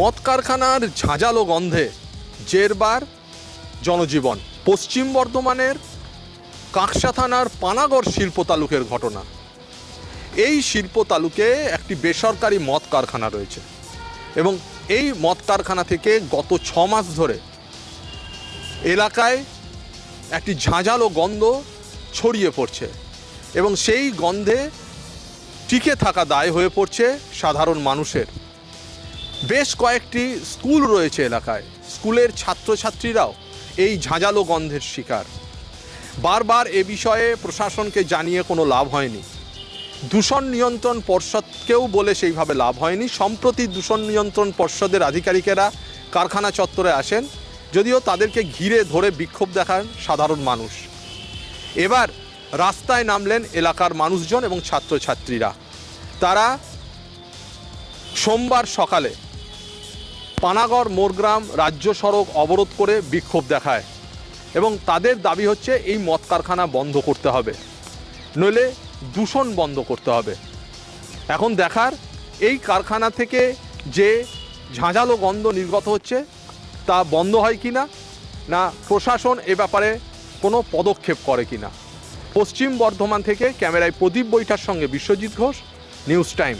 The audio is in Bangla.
মদ কারখানার ঝাঁঝালো গন্ধে জেরবার জনজীবন, পশ্চিম বর্ধমানের কাঁকসা থানার পানাগড় শিল্প তালুকের ঘটনা। এই শিল্প তালুকে একটি বেসরকারি মদ কারখানা রয়েছে এবং এই মদ কারখানা থেকে গত ছ মাস ধরে এলাকায় একটি ঝাঁঝালো গন্ধ ছড়িয়ে পড়ছে এবং সেই গন্ধে টিকে থাকা দায় হয়ে পড়ছে সাধারণ মানুষের। বেশ কয়েকটি স্কুল রয়েছে এলাকায়। স্কুলের ছাত্রছাত্রীরাও এই ঝাঁঝালো গন্ধের শিকার। বারবার এ বিষয়ে প্রশাসনকে জানিয়ে কোনো লাভ হয়নি। দূষণ নিয়ন্ত্রণ পর্ষদকেও বলে সেইভাবে লাভ হয়নি। সম্প্রতি দূষণ নিয়ন্ত্রণ পর্ষদের আধিকারিকেরা কারখানা চত্বরে আসেন, যদিও তাদেরকে ঘিরে ধরে বিক্ষোভ দেখান সাধারণ মানুষ। এবার রাস্তায় নামলেন এলাকার মানুষজন এবং ছাত্রছাত্রীরা। তারা সোমবার সকালে পানাগড়, মোরগ্রাম রাজ্য সড়ক অবরোধ করে বিক্ষোভ দেখায় এবং তাদের দাবি হচ্ছে এই মদ কারখানা বন্ধ করতে হবে, নইলে দূষণ বন্ধ করতে হবে। এখন দেখার এই কারখানা থেকে যে ঝাঁঝালো গন্ধ নির্গত হচ্ছে, তা বন্ধ হয় কি না না প্রশাসন এ ব্যাপারে কোনো পদক্ষেপ করে কি না পশ্চিম বর্ধমান থেকে ক্যামেরায় প্রদীপ বৈঠার সঙ্গে বিশ্বজিৎ ঘোষ, নিউজ টাইম।